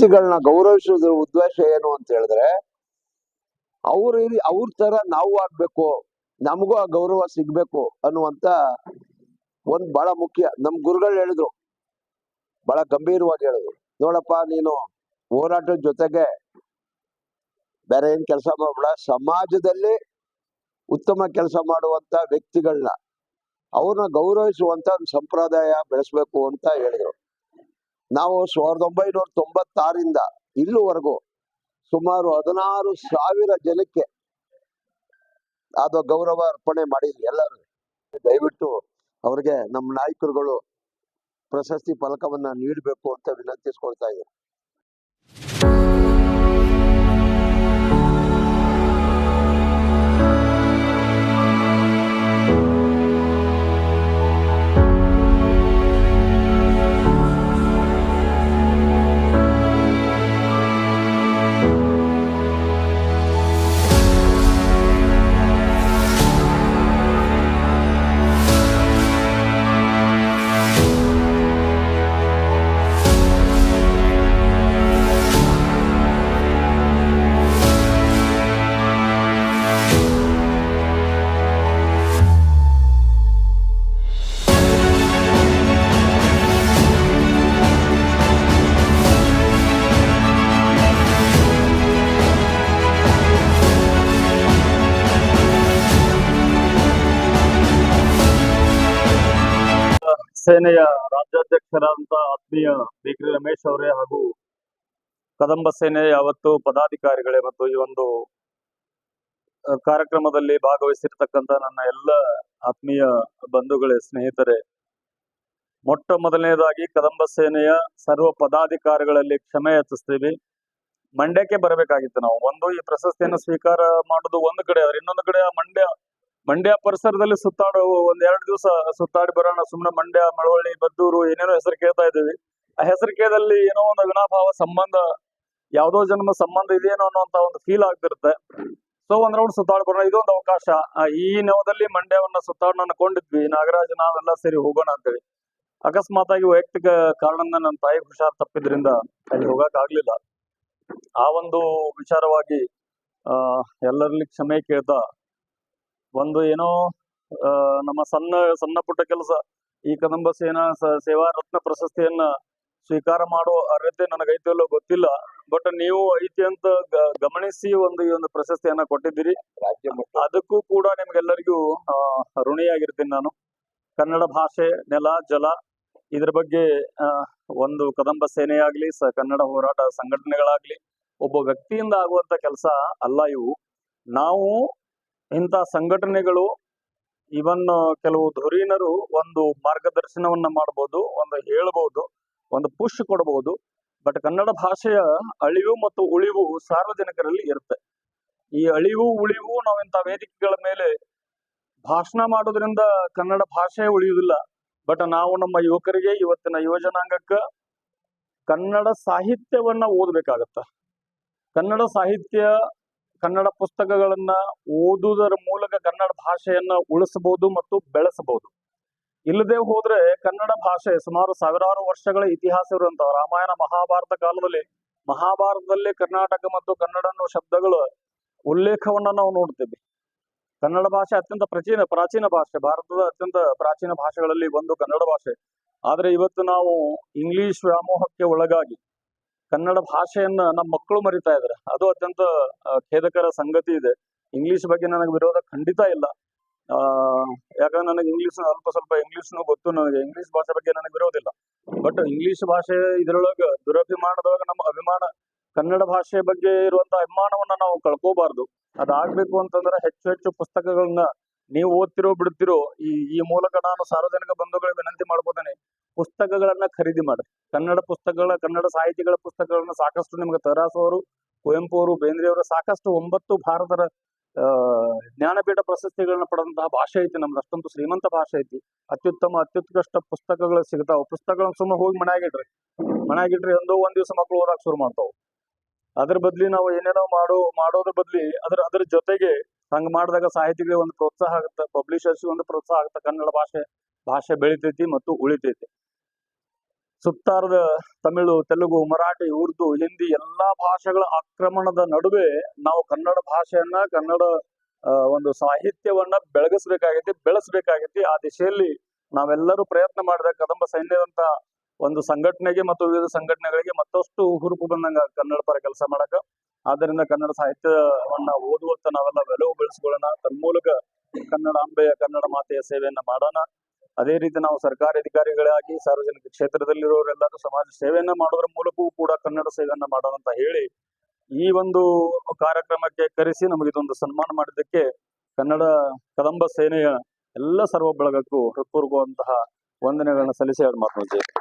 ವ್ಯಕ್ತಿಗಳನ್ನ ಗೌರವಿಸೋದ್ರ ಉದ್ದೇಶ ಏನು ಅಂತ ಹೇಳಿದ್ರೆ, ಅವ್ರ ಅವ್ರ ತರ ನಾವು ಆಗ್ಬೇಕು, ನಮಗೂ ಆ ಗೌರವ ಸಿಗ್ಬೇಕು ಅನ್ನುವಂತ ಒಂದ್ ಬಹಳ ಮುಖ್ಯ. ನಮ್ ಗುರುಗಳು ಹೇಳಿದ್ರು, ಬಹಳ ಗಂಭೀರವಾಗಿ ಹೇಳಿದ್ರು. ನೋಡಪ್ಪ, ನೀನು ಹೋರಾಟದ ಜೊತೆಗೆ ಬೇರೆ ಏನ್ ಕೆಲಸ ಮಾಡ್ಬೇಡ. ಸಮಾಜದಲ್ಲಿ ಉತ್ತಮ ಕೆಲಸ ಮಾಡುವಂತ ವ್ಯಕ್ತಿಗಳನ್ನ ಅವ್ರನ್ನ ಗೌರವಿಸುವಂತ ಒಂದು ಸಂಪ್ರದಾಯ ಬೆಳೆಸ್ಬೇಕು ಅಂತ ಹೇಳಿದ್ರು. ನಾವು ಸಾವಿರದ ಒಂಬೈನೂರ ತೊಂಬತ್ತಾರಿಂದ ಇಲ್ಲಿವರೆಗೂ ಸುಮಾರು ಹದಿನಾರು ಸಾವಿರ ಜನಕ್ಕೆ ಅದು ಗೌರವ ಅರ್ಪಣೆ ಮಾಡಿದ್ವಿ ಎಲ್ಲರೂ. ದಯವಿಟ್ಟು ಅವ್ರಿಗೆ ನಮ್ಮ ನಾಯಕರುಗಳು ಪ್ರಶಸ್ತಿ ಫಲಕವನ್ನ ನೀಡಬೇಕು ಅಂತ ವಿನಂತಿಸ್ಕೊಳ್ತಾ ಇದ್ದೀನಿ. ಸೇನೆಯ ರಾಜ್ಯಾಧ್ಯಕ್ಷರಾದಂತಹ ಆತ್ಮೀಯ ಬಿಕ್ರಿ ರಮೇಶ್ ಅವರೇ ಹಾಗೂ ಕದಂಬ ಸೇನೆಯ ಯಾವತ್ತು ಪದಾಧಿಕಾರಿಗಳೇ ಮತ್ತು ಈ ಒಂದು ಕಾರ್ಯಕ್ರಮದಲ್ಲಿ ಭಾಗವಹಿಸಿರ್ತಕ್ಕಂಥ ನನ್ನ ಎಲ್ಲ ಆತ್ಮೀಯ ಬಂಧುಗಳೇ, ಸ್ನೇಹಿತರೆ. ಮೊಟ್ಟ ಮೊದಲನೇದಾಗಿ ಕದಂಬ ಸೇನೆಯ ಸರ್ವ ಪದಾಧಿಕಾರಿಗಳಲ್ಲಿ ಕ್ಷಮೆ ಯಾಚಿಸ್ತೀವಿ ಮಂಡ್ಯಕ್ಕೆ ಬರಬೇಕಾಗಿತ್ತು ನಾವು. ಒಂದು ಈ ಪ್ರಶಸ್ತಿಯನ್ನು ಸ್ವೀಕಾರ ಮಾಡೋದು ಒಂದು ಕಡೆ ಇನ್ನೊಂದು ಕಡೆ ಮಂಡ್ಯ ಮಂಡ್ಯ ಪರಿಸರದಲ್ಲಿ ಸುತ್ತಾಡೋ ಒಂದ್ ಎರಡು ದಿವಸ ಸುತ್ತಾಡಿ ಬರೋಣ. ಸುಮ್ಮನೆ ಮಂಡ್ಯ, ಮಳವಳ್ಳಿ, ಬದ್ದೂರು ಏನೇನೋ ಹೆಸರು ಕೇಳ್ತಾ ಇದ್ದೀವಿ. ಆ ಹೆಸರು ಕೇಳದಲ್ಲಿ ಏನೋ ಒಂದು ವಿನಾಭಾವ ಸಂಬಂಧ, ಯಾವ್ದೋ ಜನ್ಮ ಸಂಬಂಧ ಇದೇನೋ ಅನ್ನೋಂತ ಒಂದು ಫೀಲ್ ಆಗ್ತಿರುತ್ತೆ. ಸೊ ಒಂದ್ ರೌಂಡ್ ಸುತ್ತಾಡಿ ಬರೋಣ. ಇದೊಂದು ಅವಕಾಶ. ಈ ನೆವದಲ್ಲಿ ಮಂಡ್ಯವನ್ನ ಸುತ್ತಾಡೋಣ ಅನ್ಕೊಂಡಿದ್ವಿ. ನಾಗರಾಜ್, ನಾವೆಲ್ಲ ಸೇರಿ ಹೋಗೋಣ ಅಂತೇಳಿ. ಅಕಸ್ಮಾತ್ ಆಗಿ ವೈಯಕ್ತಿಕ ಕಾರಣದಿಂದ ನನ್ನ ತಾಯಿ ಹುಷಾರ್ ತಪ್ಪಿದ್ರಿಂದ ಅಲ್ಲಿ ಹೋಗಕ್ ಆಗ್ಲಿಲ್ಲ. ಆ ಒಂದು ವಿಚಾರವಾಗಿ, ಆ, ಎಲ್ಲರಲ್ಲಿ ಕ್ಷಮೆ ಕೇಳ್ತಾ ಒಂದು ಏನೋ ನಮ್ಮ ಸಣ್ಣ ಸಣ್ಣ ಪುಟ್ಟ ಕೆಲಸ. ಈ ಕದಂಬ ಸೇನಾ ಸೇವಾ ರತ್ನ ಪ್ರಶಸ್ತಿಯನ್ನ ಸ್ವೀಕಾರ ಮಾಡೋ ಅರ್ಹತೆ ನನಗೈತೆ ಇಲ್ಲೋ ಗೊತ್ತಿಲ್ಲ. ಬಟ್ ನೀವು ಐತಿ ಅಂತ ಗಮನಿಸಿ ಒಂದು ಈ ಒಂದು ಪ್ರಶಸ್ತಿಯನ್ನ ಕೊಟ್ಟಿದ್ದೀರಿ. ಅದಕ್ಕೂ ಕೂಡ ನಿಮ್ಗೆಲ್ಲರಿಗೂ ಋಣಿಯಾಗಿರ್ತೀನಿ ನಾನು. ಕನ್ನಡ ಭಾಷೆ ನೆಲ ಜಲ ಇದ್ರ ಬಗ್ಗೆ ಒಂದು ಕದಂಬ ಸೇನೆಯಾಗ್ಲಿ ಆಗ್ಲಿ ಸ ಕನ್ನಡ ಹೋರಾಟ ಸಂಘಟನೆಗಳಾಗ್ಲಿ ಒಬ್ಬ ವ್ಯಕ್ತಿಯಿಂದ ಆಗುವಂತ ಕೆಲಸ ಅಲ್ಲ ಇವು. ನಾವು ಇಂಥ ಸಂಘಟನೆಗಳು ಇವನ್ ಕೆಲವು ಧುರೀಣರು ಒಂದು ಮಾರ್ಗದರ್ಶನವನ್ನ ಮಾಡಬಹುದು ಒಂದು ಹೇಳಬಹುದು ಒಂದು ಪುಷ್ ಕೊಡಬಹುದು ಬಟ್ ಕನ್ನಡ ಭಾಷೆಯ ಅಳಿವು ಮತ್ತು ಉಳಿವು ಸಾರ್ವಜನಿಕರಲ್ಲಿ ಇರುತ್ತೆ. ಈ ಅಳಿವು, ಉಳಿವು ನಾವು ಇಂಥ ವೇದಿಕೆಗಳ ಮೇಲೆ ಭಾಷಣ ಮಾಡೋದ್ರಿಂದ ಕನ್ನಡ ಭಾಷೆ ಉಳಿಯುವುದಿಲ್ಲ. ಬಟ್ ನಾವು ನಮ್ಮ ಯುವಕರಿಗೆ ಇವತ್ತಿನ ಯುವಜನಾಂಗಕ್ಕ ಕನ್ನಡ ಸಾಹಿತ್ಯವನ್ನ ಓದಬೇಕಾಗತ್ತ. ಕನ್ನಡ ಸಾಹಿತ್ಯ ಕನ್ನಡ ಪುಸ್ತಕಗಳನ್ನ ಓದುವುದರ ಮೂಲಕ ಕನ್ನಡ ಭಾಷೆಯನ್ನ ಉಳಿಸಬಹುದು ಮತ್ತು ಬೆಳೆಸಬಹುದು. ಇಲ್ಲದೆ ಹೋದ್ರೆ ಕನ್ನಡ ಭಾಷೆ ಸುಮಾರು ಸಾವಿರಾರು ವರ್ಷಗಳ ಇತಿಹಾಸ ಇರುವಂತಹ ರಾಮಾಯಣ ಮಹಾಭಾರತ ಕಾಲದಲ್ಲಿ, ಮಹಾಭಾರತದಲ್ಲಿ ಕರ್ನಾಟಕ ಮತ್ತು ಕನ್ನಡ ಅನ್ನೋ ಶಬ್ದಗಳ ಉಲ್ಲೇಖವನ್ನ ನಾವು ನೋಡ್ತೇವೆ. ಕನ್ನಡ ಭಾಷೆ ಅತ್ಯಂತ ಪ್ರಾಚೀನ ಪ್ರಾಚೀನ ಭಾಷೆ, ಭಾರತದ ಅತ್ಯಂತ ಪ್ರಾಚೀನ ಭಾಷೆಗಳಲ್ಲಿ ಒಂದು ಕನ್ನಡ ಭಾಷೆ. ಆದ್ರೆ ಇವತ್ತು ನಾವು ಇಂಗ್ಲಿಷ್ ವ್ಯಾಮೋಹಕ್ಕೆ ಒಳಗಾಗಿ ಕನ್ನಡ ಭಾಷೆಯನ್ನ ನಮ್ಮ ಮಕ್ಕಳು ಮರಿತಾ ಇದ್ದಾರೆ ಅದು ಅತ್ಯಂತ ಖೇದಕರ ಸಂಗತಿ ಇದೆ. ಇಂಗ್ಲಿಷ್ ಬಗ್ಗೆ ನನಗೆ ವಿರೋಧ ಖಂಡಿತ ಇಲ್ಲ. ಆ, ಯಾಕಂದ್ರೆ ನನಗೆ ಇಂಗ್ಲಿಷ್ ಅಲ್ಪ ಸ್ವಲ್ಪ ಇಂಗ್ಲಿಷ್ನು ಗೊತ್ತು ನನಗೆ. ಇಂಗ್ಲಿಷ್ ಭಾಷೆ ಬಗ್ಗೆ ನನಗೆ ವಿರೋಧಿಲ್ಲ ಬಟ್ ಇಂಗ್ಲಿಷ್ ಭಾಷೆ ಇದ್ರೊಳಗ ದುರಭಿಮಾನದೊಳಗ ನಮ್ಮ ಅಭಿಮಾನ, ಕನ್ನಡ ಭಾಷೆ ಬಗ್ಗೆ ಇರುವಂತ ಅಭಿಮಾನವನ್ನ ನಾವು ಕಳ್ಕೋಬಾರ್ದು. ಅದಾಗ್ಬೇಕು ಅಂತಂದ್ರೆ ಹೆಚ್ಚು ಹೆಚ್ಚು ಪುಸ್ತಕಗಳನ್ನ ನೀವು ಓದ್ತಿರೋ, ಬಿಡ್ತಿರೋ ಈ ಈ ಮೂಲಕ ನಾನು ಸಾರ್ವಜನಿಕ ಬಂಧುಗಳಿಗೆ ವಿನಂತಿ ಮಾಡ್ಬೋದೇನೆ ಪುಸ್ತಕಗಳನ್ನ ಖರೀದಿ ಮಾಡ್ರಿ. ಕನ್ನಡ ಪುಸ್ತಕಗಳ, ಕನ್ನಡ ಸಾಹಿತಿಗಳ ಪುಸ್ತಕಗಳನ್ನ ಸಾಕಷ್ಟು ನಿಮ್ಗೆ ತರಾಸು ಅವರು, ಕುವೆಂಪು ಅವರು, ಬೇಂದ್ರೆ ಅವರು ಸಾಕಷ್ಟು ಒಂಬತ್ತು ಭಾರತದ ಜ್ಞಾನಪೀಠ ಪ್ರಶಸ್ತಿಗಳನ್ನ ಪಡೆದಂತಹ ಭಾಷೆ ಐತಿ ನಮ್ದು. ಅಷ್ಟೊಂದು ಶ್ರೀಮಂತ ಭಾಷೆ ಐತಿ. ಅತ್ಯುತ್ತಮ, ಅತ್ಯುತ್ಕೃಷ್ಟ ಪುಸ್ತಕಗಳು ಸಿಗ್ತಾವ. ಪುಸ್ತಕಗಳನ್ನ ಸುಮ್ಮನೆ ಹೋಗಿ ಮನ್ಯಾಗಿಡ್ರಿ ಮನ್ಯಾಗಿಡ್ರಿ ಒಂದೋ ಒಂದ್ ದಿವಸ ಮಕ್ಳು ಓದಾಕ್ ಶುರು ಮಾಡ್ತಾವ. ಅದ್ರ ಬದ್ಲಿ ನಾವು ಏನೇನೋ ಮಾಡೋ, ಮಾಡೋದ್ರ ಬದ್ಲಿ ಅದ್ರ ಅದ್ರ ಜೊತೆಗೆ ಹಂಗ ಮಾಡಿದಾಗ ಸಾಹಿತಿಗಳಿಗೆ ಒಂದು ಪ್ರೋತ್ಸಾಹ ಆಗುತ್ತೆ ಪಬ್ಲಿಷರ್ಸ್ ಒಂದು ಪ್ರೋತ್ಸಾಹ ಆಗುತ್ತೆ ಕನ್ನಡ ಭಾಷೆ. ಭಾಷೆ ಬೆಳಿತೈತಿ ಮತ್ತು ಉಳಿತೈತಿ. ಸುತ್ತಾರದ ತಮಿಳು, ತೆಲುಗು, ಮರಾಠಿ, ಉರ್ದು, ಹಿಂದಿ ಎಲ್ಲಾ ಭಾಷೆಗಳ ಆಕ್ರಮಣದ ನಡುವೆ ನಾವು ಕನ್ನಡ ಭಾಷೆಯನ್ನ ಕನ್ನಡ ಒಂದು ಸಾಹಿತ್ಯವನ್ನ ಬೆಳಗಿಸ್ಬೇಕಾಗೈತಿ, ಬೆಳೆಸ್ಬೇಕಾಗೈತಿ. ಆ ದಿಶೆಯಲ್ಲಿ ನಾವೆಲ್ಲರೂ ಪ್ರಯತ್ನ ಮಾಡಿದ ಕದಂಬ ಸೈನ್ಯದಂತ ಒಂದು ಸಂಘಟನೆಗೆ ಮತ್ತು ವಿವಿಧ ಸಂಘಟನೆಗಳಿಗೆ ಮತ್ತಷ್ಟು ಹುರುಪು ಬಂದಂಗ ಕನ್ನಡ ಪರ ಕೆಲಸ ಮಾಡಕ. ಆದ್ದರಿಂದ ಕನ್ನಡ ಸಾಹಿತ್ಯವನ್ನ ಓದುವಂತ ನಾವೆಲ್ಲ ಬೆಲೆ ಬೆಳೆಸ್ಕೊಳ್ಳೋಣ. ತನ್ಮೂಲಕ ಕನ್ನಡ ಅಂಬೆಯ ಕನ್ನಡ ಮಾತೆಯ ಸೇವೆಯನ್ನ ಮಾಡೋಣ. ಅದೇ ರೀತಿ ನಾವು ಸರ್ಕಾರಿ ಅಧಿಕಾರಿಗಳಾಗಿ ಸಾರ್ವಜನಿಕ ಕ್ಷೇತ್ರದಲ್ಲಿರೋರೆಲ್ಲರೂ ಸಮಾಜ ಸೇವೆಯನ್ನ ಮಾಡೋದ್ರ ಮೂಲಕವೂ ಕೂಡ ಕನ್ನಡ ಸೇವೆಯನ್ನ ಮಾಡೋಣ ಹೇಳಿ ಈ ಒಂದು ಕಾರ್ಯಕ್ರಮಕ್ಕೆ ಕರೆಸಿ ನಮಗೆ ಇದೊಂದು ಸನ್ಮಾನ ಮಾಡಿದ್ದಕ್ಕೆ ಕನ್ನಡ ಕದಂಬ ಸೇನೆಯ ಎಲ್ಲ ಸರ್ವ ಬಳಗಕ್ಕೂ ಹೃತ್ಪೂರ್ವಕವಂತಹ ವಂದನೆಗಳನ್ನ ಸಲ್ಲಿಸಿ ಅವ್ರ ಮಾತು